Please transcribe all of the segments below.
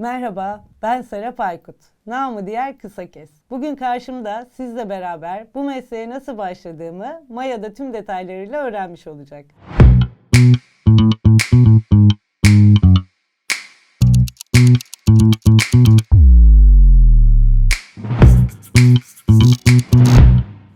Merhaba, ben Serap Aykut. Namı diğer Kısa Kes. Bugün karşımda sizle beraber bu mesleğe nasıl başladığımı Maya'da tüm detaylarıyla öğrenmiş olacak.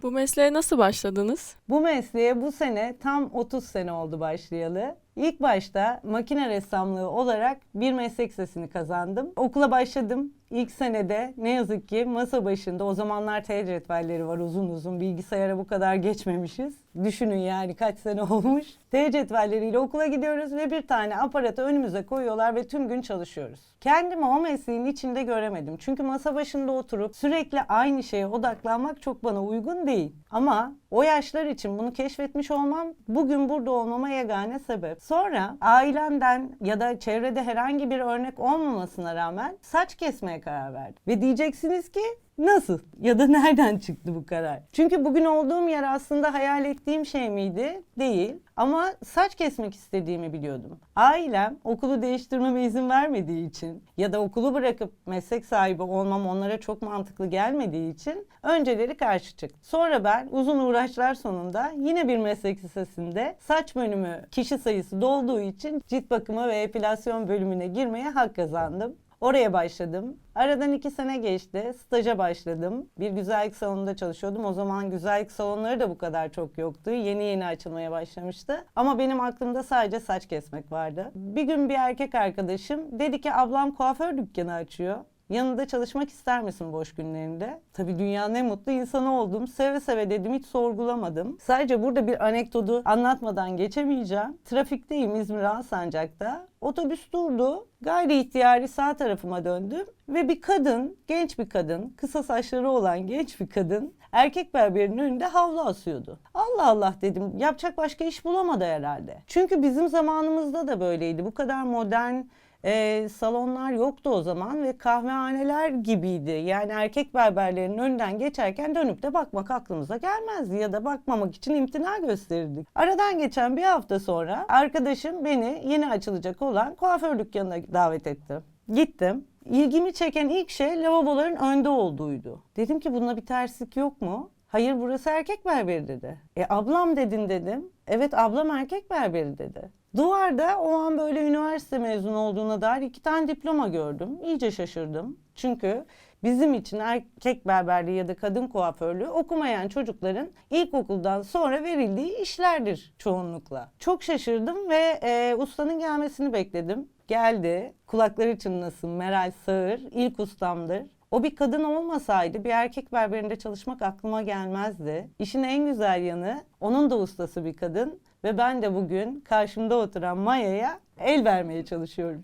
Bu mesleğe nasıl başladınız? Bu mesleğe bu sene tam 30 sene oldu başlayalı. İlk başta makine ressamlığı olarak bir meslek lisesini kazandım. Okula başladım. İlk senede ne yazık ki masa başında o zamanlar T cetvelleri var uzun uzun bilgisayara bu kadar geçmemişiz. Düşünün yani kaç sene olmuş. T cetvelleriyle okula gidiyoruz ve bir tane aparatı önümüze koyuyorlar ve tüm gün çalışıyoruz. Kendimi o mesleğin içinde göremedim. Çünkü masa başında oturup sürekli aynı şeye odaklanmak çok bana uygun değil. Ama o yaşlar için bunu keşfetmiş olmam bugün burada olmama yegane sebep. Sonra ailemden ya da çevrede herhangi bir örnek olmamasına rağmen saç kesmeye karar verdim. Ve diyeceksiniz ki Nasıl? Ya da nereden çıktı bu karar? Çünkü bugün olduğum yer aslında hayal ettiğim şey miydi? Değil. Ama saç kesmek istediğimi biliyordum. Ailem okulu değiştirmeme izin vermediği için ya da okulu bırakıp meslek sahibi olmam onlara çok mantıklı gelmediği için önceleri karşı çıktı. Sonra ben uzun uğraşlar sonunda yine bir meslek lisesinde saç bölümü kişi sayısı dolduğu için cilt bakımı ve epilasyon bölümüne girmeye hak kazandım. Oraya başladım. Aradan iki sene geçti. Staja başladım. Bir güzellik salonunda çalışıyordum. O zaman güzellik salonları da bu kadar çok yoktu. Yeni yeni açılmaya başlamıştı. Ama benim aklımda sadece saç kesmek vardı. Bir gün bir erkek arkadaşım dedi ki ablam kuaför dükkanı açıyor. Yanında çalışmak ister misin boş günlerinde? Tabii dünyanın en mutlu insanı oldum. Seve seve dedim hiç sorgulamadım. Sadece burada bir anekdotu anlatmadan geçemeyeceğim. Trafikteyim İzmir Alsancak'ta. Otobüs durdu. Gayri ihtiyari sağ tarafıma döndüm ve bir kadın, genç bir kadın, kısa saçları olan genç bir kadın erkek berberinin önünde havlu asıyordu. Allah Allah dedim. Yapacak başka iş bulamadı herhalde. Çünkü bizim zamanımızda da böyleydi. Bu kadar modern e, salonlar yoktu o zaman ve kahvehaneler gibiydi. Yani erkek berberlerin önünden geçerken dönüp de bakmak aklımıza gelmezdi ya da bakmamak için imtina gösterirdik. Aradan geçen bir hafta sonra arkadaşım beni yeni açılacak olan kuaför dükkanına davet etti. Gittim. İlgimi çeken ilk şey lavaboların önde olduğuydu. Dedim ki bunda bir terslik yok mu? Hayır burası erkek berberi dedi. E ablam dedin dedim. Evet ablam erkek berberi dedi. Duvarda o an böyle üniversite mezunu olduğuna dair iki tane diploma gördüm. İyice şaşırdım. Çünkü bizim için erkek berberliği ya da kadın kuaförlüğü okumayan çocukların ilkokuldan sonra verildiği işlerdir çoğunlukla. Çok şaşırdım ve e, ustanın gelmesini bekledim. Geldi. Kulakları çınlasın Meral Sağır. ilk ustamdır. O bir kadın olmasaydı bir erkek berberinde çalışmak aklıma gelmezdi. İşin en güzel yanı onun da ustası bir kadın ve ben de bugün karşımda oturan Maya'ya el vermeye çalışıyorum.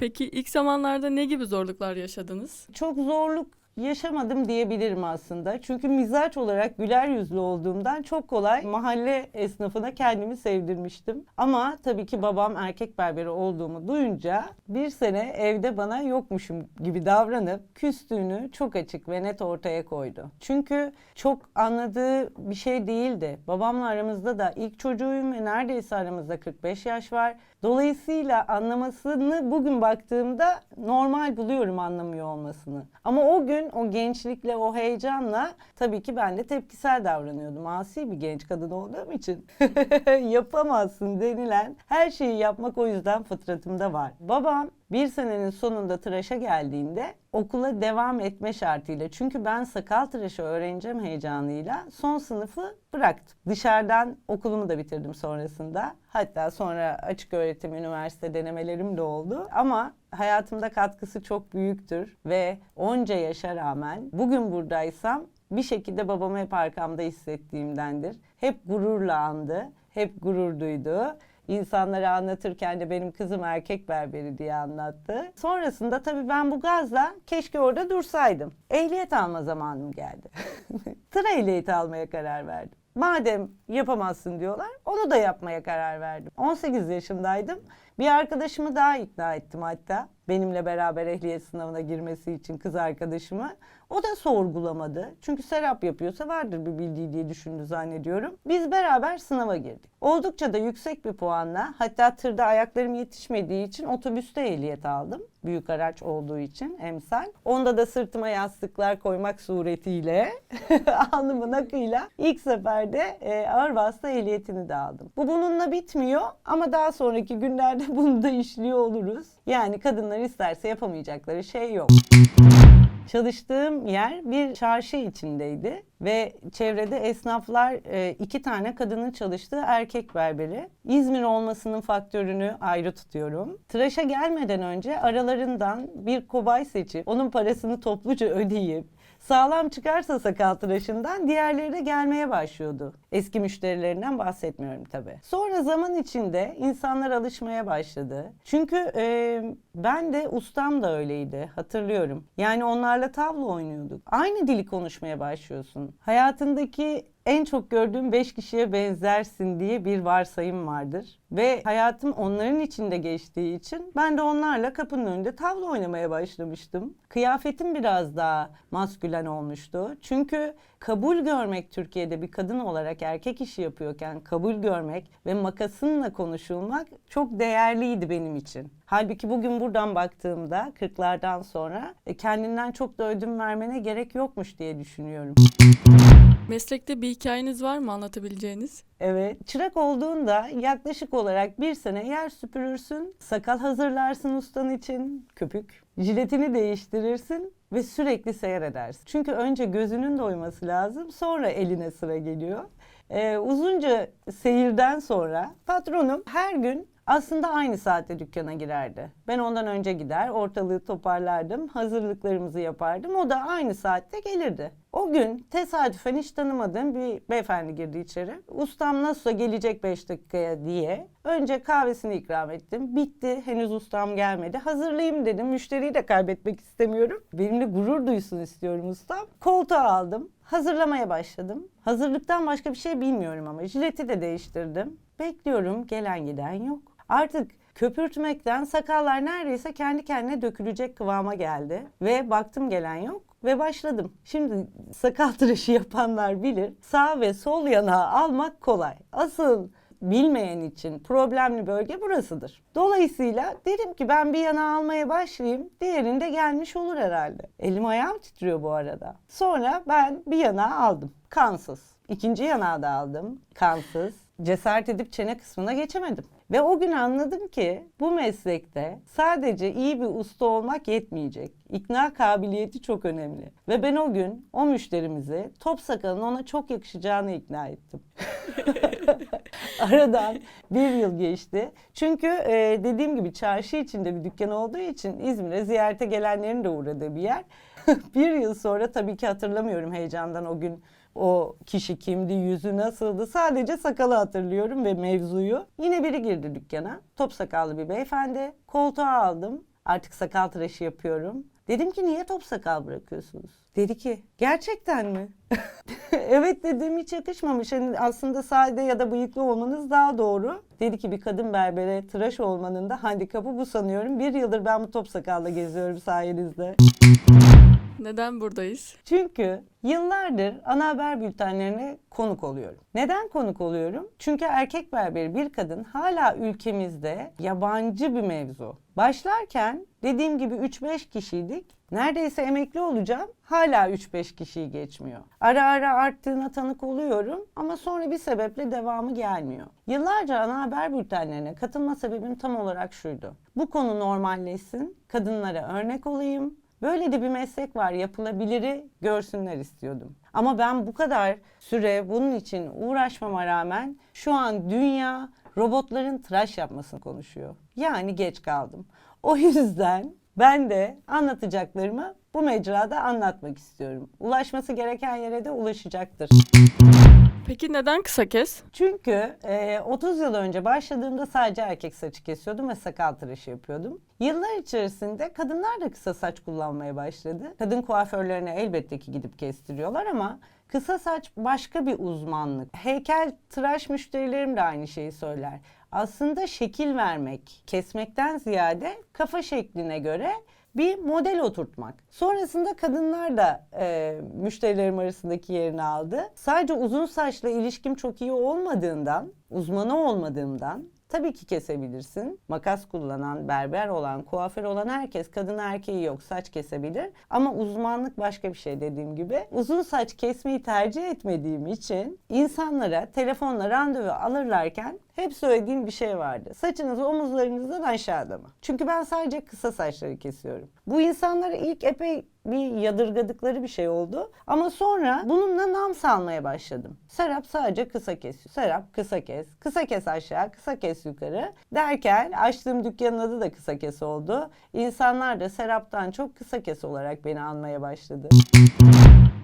Peki ilk zamanlarda ne gibi zorluklar yaşadınız? Çok zorluk yaşamadım diyebilirim aslında. Çünkü mizaç olarak güler yüzlü olduğumdan çok kolay mahalle esnafına kendimi sevdirmiştim. Ama tabii ki babam erkek berberi olduğumu duyunca bir sene evde bana yokmuşum gibi davranıp küstüğünü çok açık ve net ortaya koydu. Çünkü çok anladığı bir şey değildi. Babamla aramızda da ilk çocuğuyum ve neredeyse aramızda 45 yaş var. Dolayısıyla anlamasını bugün baktığımda normal buluyorum anlamıyor olmasını. Ama o gün o gençlikle, o heyecanla tabii ki ben de tepkisel davranıyordum. Asi bir genç kadın olduğum için yapamazsın denilen her şeyi yapmak o yüzden fıtratımda var. Babam bir senenin sonunda tıraşa geldiğinde okula devam etme şartıyla çünkü ben sakal tıraşı öğreneceğim heyecanıyla son sınıfı bıraktım. Dışarıdan okulumu da bitirdim sonrasında. Hatta sonra açık öğretim üniversite denemelerim de oldu. Ama hayatımda katkısı çok büyüktür ve onca yaşa rağmen bugün buradaysam bir şekilde babamı hep arkamda hissettiğimdendir. Hep gururla andı, hep gurur duydu. İnsanlara anlatırken de benim kızım erkek berberi diye anlattı. Sonrasında tabii ben bu gazla keşke orada dursaydım. Ehliyet alma zamanım geldi. Tır ehliyeti almaya karar verdim. Madem yapamazsın diyorlar, onu da yapmaya karar verdim. 18 yaşındaydım. Bir arkadaşımı daha ikna ettim hatta. Benimle beraber ehliyet sınavına girmesi için kız arkadaşımı. O da sorgulamadı. Çünkü Serap yapıyorsa vardır bir bildiği diye düşündü zannediyorum. Biz beraber sınava girdik. Oldukça da yüksek bir puanla hatta tırda ayaklarım yetişmediği için otobüste ehliyet aldım. Büyük araç olduğu için emsal. Onda da sırtıma yastıklar koymak suretiyle alnımın akıyla ilk seferde e, ağır vasıta ehliyetini de aldım. Bu bununla bitmiyor ama daha sonraki günlerde bunu da işliyor oluruz. Yani kadınlar isterse yapamayacakları şey yok. Çalıştığım yer bir çarşı içindeydi ve çevrede esnaflar e, iki tane kadının çalıştığı erkek berberi. İzmir olmasının faktörünü ayrı tutuyorum. Tıraşa gelmeden önce aralarından bir kobay seçip onun parasını topluca ödeyip sağlam çıkarsa sakal tıraşından diğerleri de gelmeye başlıyordu. Eski müşterilerinden bahsetmiyorum tabii. Sonra zaman içinde insanlar alışmaya başladı. Çünkü e, ben de ustam da öyleydi hatırlıyorum. Yani onlarla tavla oynuyorduk. Aynı dili konuşmaya başlıyorsun. Hayatındaki en çok gördüğüm beş kişiye benzersin diye bir varsayım vardır. Ve hayatım onların içinde geçtiği için ben de onlarla kapının önünde tavla oynamaya başlamıştım. Kıyafetim biraz daha maskülen olmuştu. Çünkü kabul görmek Türkiye'de bir kadın olarak erkek işi yapıyorken kabul görmek ve makasınla konuşulmak çok değerliydi benim için. Halbuki bugün buradan baktığımda 40'lardan sonra e, kendinden çok da ödün vermene gerek yokmuş diye düşünüyorum. Meslekte bir hikayeniz var mı anlatabileceğiniz? Evet, çırak olduğunda yaklaşık olarak bir sene yer süpürürsün, sakal hazırlarsın ustan için, köpük, jiletini değiştirirsin ve sürekli seyredersin. Çünkü önce gözünün doyması lazım, sonra eline sıra geliyor. Ee, uzunca seyirden sonra patronum her gün aslında aynı saatte dükkana girerdi. Ben ondan önce gider, ortalığı toparlardım, hazırlıklarımızı yapardım. O da aynı saatte gelirdi. O gün tesadüfen hiç tanımadığım bir beyefendi girdi içeri. Ustam nasılsa gelecek 5 dakikaya diye. Önce kahvesini ikram ettim. Bitti. Henüz ustam gelmedi. Hazırlayayım dedim. Müşteriyi de kaybetmek istemiyorum. Benimle gurur duysun istiyorum ustam. Koltuğa aldım. Hazırlamaya başladım. Hazırlıktan başka bir şey bilmiyorum ama jileti de değiştirdim. Bekliyorum gelen giden yok. Artık köpürtmekten sakallar neredeyse kendi kendine dökülecek kıvama geldi. Ve baktım gelen yok ve başladım. Şimdi sakal tıraşı yapanlar bilir. Sağ ve sol yanağı almak kolay. Asıl bilmeyen için problemli bölge burasıdır. Dolayısıyla dedim ki ben bir yanağı almaya başlayayım. Diğerinde gelmiş olur herhalde. Elim ayağım titriyor bu arada. Sonra ben bir yanağı aldım. Kansız. İkinci yanağı da aldım. Kansız. Cesaret edip çene kısmına geçemedim. Ve o gün anladım ki bu meslekte sadece iyi bir usta olmak yetmeyecek. İkna kabiliyeti çok önemli. Ve ben o gün o müşterimizi top sakalın ona çok yakışacağını ikna ettim. Aradan bir yıl geçti. Çünkü e, dediğim gibi çarşı içinde bir dükkan olduğu için İzmir'e ziyarete gelenlerin de uğradığı bir yer. bir yıl sonra tabii ki hatırlamıyorum heyecandan o gün o kişi kimdi, yüzü nasıldı sadece sakalı hatırlıyorum ve mevzuyu. Yine biri girdi dükkana. Top sakallı bir beyefendi. Koltuğa aldım. Artık sakal tıraşı yapıyorum. Dedim ki niye top sakal bırakıyorsunuz? Dedi ki gerçekten mi? evet dedim hiç yakışmamış. Hani aslında sade ya da bıyıklı olmanız daha doğru. Dedi ki bir kadın berbere tıraş olmanın da handikapı bu sanıyorum. Bir yıldır ben bu top sakalla geziyorum sayenizde. Neden buradayız? Çünkü yıllardır ana haber bültenlerine konuk oluyorum. Neden konuk oluyorum? Çünkü erkek berberi bir kadın hala ülkemizde yabancı bir mevzu. Başlarken dediğim gibi 3-5 kişiydik. Neredeyse emekli olacağım. Hala 3-5 kişiyi geçmiyor. Ara ara arttığına tanık oluyorum ama sonra bir sebeple devamı gelmiyor. Yıllarca ana haber bültenlerine katılma sebebim tam olarak şuydu. Bu konu normalleşsin, kadınlara örnek olayım, Böyle de bir meslek var yapılabiliri görsünler istiyordum. Ama ben bu kadar süre bunun için uğraşmama rağmen şu an dünya robotların tıraş yapmasını konuşuyor. Yani geç kaldım. O yüzden ben de anlatacaklarımı bu mecrada anlatmak istiyorum. Ulaşması gereken yere de ulaşacaktır. Peki neden kısa kes? Çünkü e, 30 yıl önce başladığımda sadece erkek saçı kesiyordum ve sakal tıraşı yapıyordum. Yıllar içerisinde kadınlar da kısa saç kullanmaya başladı. Kadın kuaförlerine elbette ki gidip kestiriyorlar ama kısa saç başka bir uzmanlık. Heykel tıraş müşterilerim de aynı şeyi söyler. aslında şekil vermek, kesmekten ziyade kafa şekline göre bir model oturtmak. Sonrasında kadınlar da e, müşterilerim arasındaki yerini aldı. Sadece uzun saçla ilişkim çok iyi olmadığından, uzmanı olmadığımdan Tabii ki kesebilirsin. Makas kullanan, berber olan, kuaför olan herkes kadın erkeği yok saç kesebilir. Ama uzmanlık başka bir şey dediğim gibi. Uzun saç kesmeyi tercih etmediğim için insanlara telefonla randevu alırlarken hep söylediğim bir şey vardı. Saçınız omuzlarınızdan aşağıda mı? Çünkü ben sadece kısa saçları kesiyorum. Bu insanlara ilk epey bir yadırgadıkları bir şey oldu. Ama sonra bununla nam salmaya başladım. Serap sadece kısa kesiyor. Serap kısa kes, kısa kes aşağı, kısa kes yukarı derken açtığım dükkanın adı da kısa kes oldu. İnsanlar da Serap'tan çok kısa kes olarak beni anmaya başladı.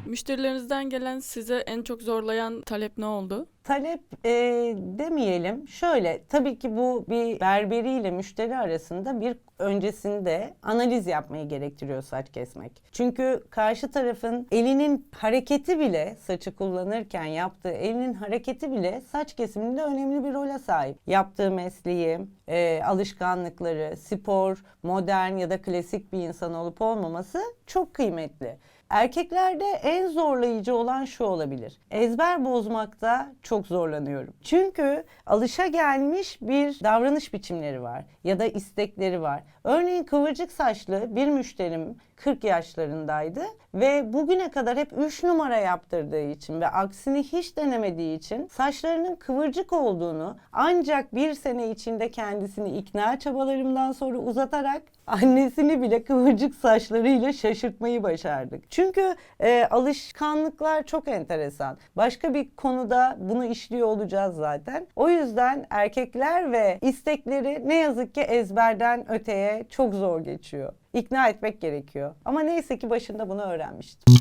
Müşterilerinizden gelen size en çok zorlayan talep ne oldu? Talep e, demeyelim. Şöyle tabii ki bu bir berberiyle müşteri arasında bir öncesinde analiz yapmayı gerektiriyor saç kesmek. Çünkü karşı tarafın elinin hareketi bile saçı kullanırken yaptığı elinin hareketi bile saç kesiminde önemli bir role sahip. Yaptığı mesleği, e, alışkanlıkları, spor, modern ya da klasik bir insan olup olmaması çok kıymetli. Erkeklerde en zorlayıcı olan şu olabilir. Ezber bozmakta çok zorlanıyorum. Çünkü alışa gelmiş bir davranış biçimleri var ya da istekleri var. Örneğin kıvırcık saçlı bir müşterim 40 yaşlarındaydı ve bugüne kadar hep 3 numara yaptırdığı için ve aksini hiç denemediği için saçlarının kıvırcık olduğunu ancak bir sene içinde kendisini ikna çabalarımdan sonra uzatarak annesini bile kıvırcık saçlarıyla şaşırtmayı başardık. Çünkü e, alışkanlıklar çok enteresan. Başka bir konuda bunu işliyor olacağız zaten. O yüzden erkekler ve istekleri ne yazık ki ezberden öteye çok zor geçiyor. İkna etmek gerekiyor. Ama neyse ki başında bunu öğrenmiştim.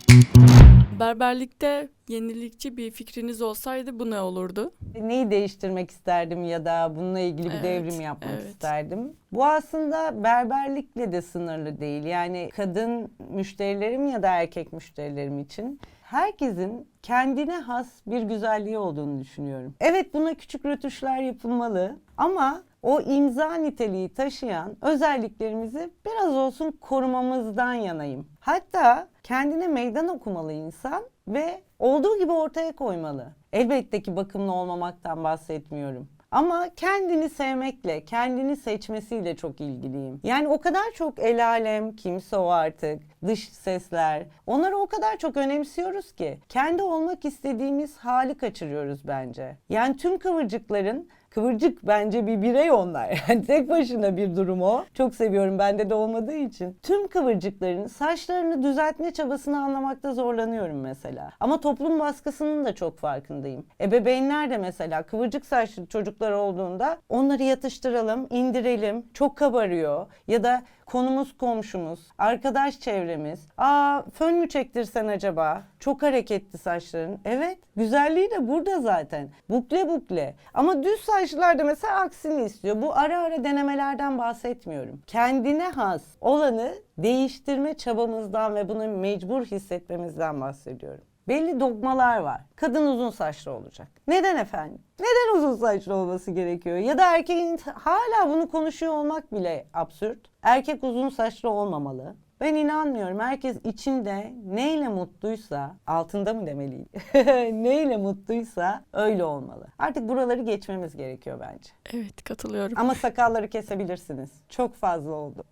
Berberlikte yenilikçi bir fikriniz olsaydı bu ne olurdu? Neyi değiştirmek isterdim ya da bununla ilgili bir Evet, devrim yapmak evet. isterdim. Bu aslında berberlikle de sınırlı değil. Yani kadın müşterilerim ya da erkek müşterilerim için herkesin kendine has bir güzelliği olduğunu düşünüyorum. Evet buna küçük rötuşlar yapılmalı ama o imza niteliği taşıyan özelliklerimizi biraz olsun korumamızdan yanayım. Hatta kendine meydan okumalı insan ve olduğu gibi ortaya koymalı. Elbette ki bakımlı olmamaktan bahsetmiyorum. Ama kendini sevmekle, kendini seçmesiyle çok ilgiliyim. Yani o kadar çok el alem, kimse o artık, dış sesler. Onları o kadar çok önemsiyoruz ki kendi olmak istediğimiz hali kaçırıyoruz bence. Yani tüm kıvırcıkların Kıvırcık bence bir birey onlar. Yani tek başına bir durum o. Çok seviyorum bende de olmadığı için. Tüm kıvırcıkların saçlarını düzeltme çabasını anlamakta zorlanıyorum mesela. Ama toplum baskısının da çok farkındayım. Ebeveynler de mesela kıvırcık saçlı çocuklar olduğunda onları yatıştıralım, indirelim. Çok kabarıyor ya da konumuz komşumuz, arkadaş çevremiz. Aa fön mü çektirsen acaba? Çok hareketli saçların. Evet güzelliği de burada zaten. Bukle bukle. Ama düz saçlılar da mesela aksini istiyor. Bu ara ara denemelerden bahsetmiyorum. Kendine has olanı değiştirme çabamızdan ve bunu mecbur hissetmemizden bahsediyorum. Belli dogmalar var. Kadın uzun saçlı olacak. Neden efendim? Neden uzun saçlı olması gerekiyor? Ya da erkeğin hala bunu konuşuyor olmak bile absürt. Erkek uzun saçlı olmamalı. Ben inanmıyorum. Herkes içinde neyle mutluysa, altında mı demeliyim? neyle mutluysa öyle olmalı. Artık buraları geçmemiz gerekiyor bence. Evet katılıyorum. Ama sakalları kesebilirsiniz. Çok fazla oldu.